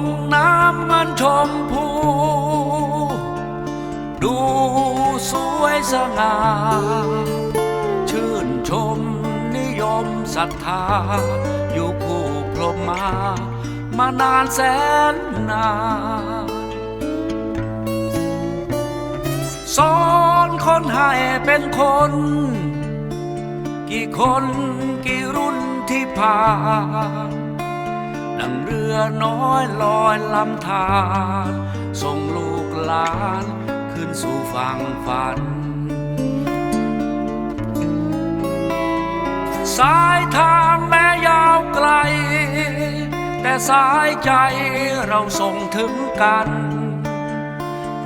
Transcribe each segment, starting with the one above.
งน้ำเงินชมพู ดูสวยสง่า ชื่นชมนิยมศรัทธา อยู่คู่พรหมมามานานแสนนานสอนคนให้เป็นคน กี่คนกี่รุ่นที่ผ่าน ดังเรือน้อยลอยลำธารส่งลูกหลานขึ้นสู่ฝั่งฝัน สายทางแม้ยาวไกล แต่สายใจเราส่งถึงกัน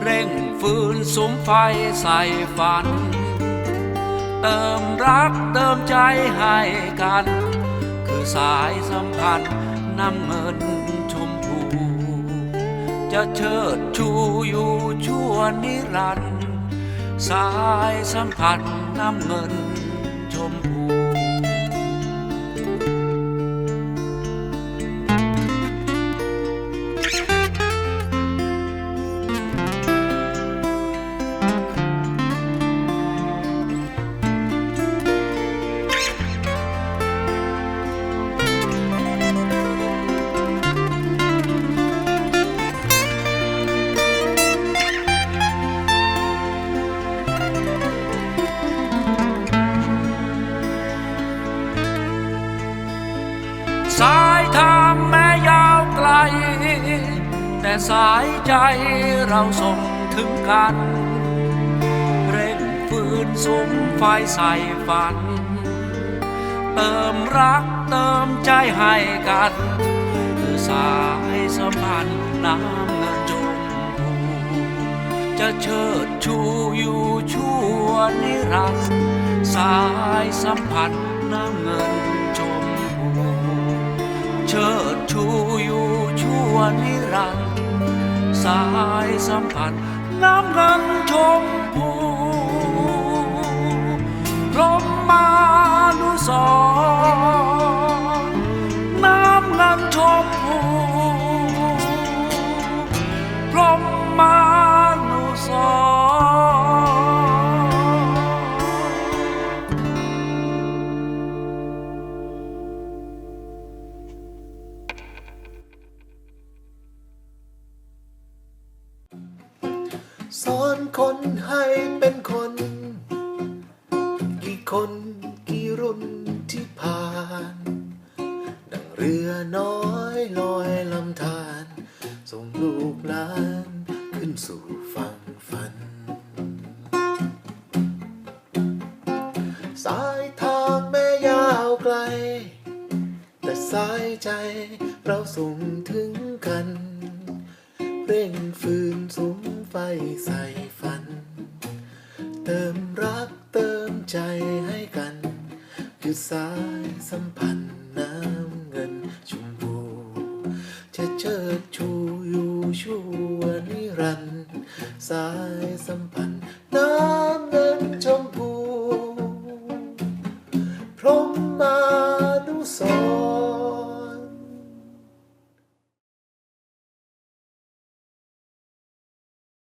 เร่งฟืนสุมไฟใส่ฝัน เติมรักเติมใจให้กัน คือสายสัมพันธ์ น้ำเงินชมพู จะเชิดชูอยู่ชั่วนิรันดร์สายสัมพันธ์น้ำเงินชมพู สายใจเราส่งถึงกัน เร่งฟืนสุมไฟใส่ฝัน เติมรักเติมใจให้กัน คือสายสัมพันธ์น้ำเงินชมพูจะเชิดชูอยู่ชั่วนิรันดร์สายสัมพันธ์น้ำเงินชมพูเชิดชูอยู่ชั่วนิรันดร์ สายสัมพันธ์น้ำเงินชมพู สอนคนให้เป็นคน กี่คนกี่รุ่นที่ผ่าน ดังเรือน้อยลอยลำธารส่งลูกหลานขึ้นสู่ฝั่งฝัน สายทางแม้ยาวไกล แต่สายใจเราส่งถึงกัน เร่งฟืนสุมไฟใส่ฝัน เติมรักเติมใจให้กันหยุดสายสัมพันธ์น้ำเงินชมพูจะเชิดชูอยู่ชั่วนิรันสายสัมพันธ์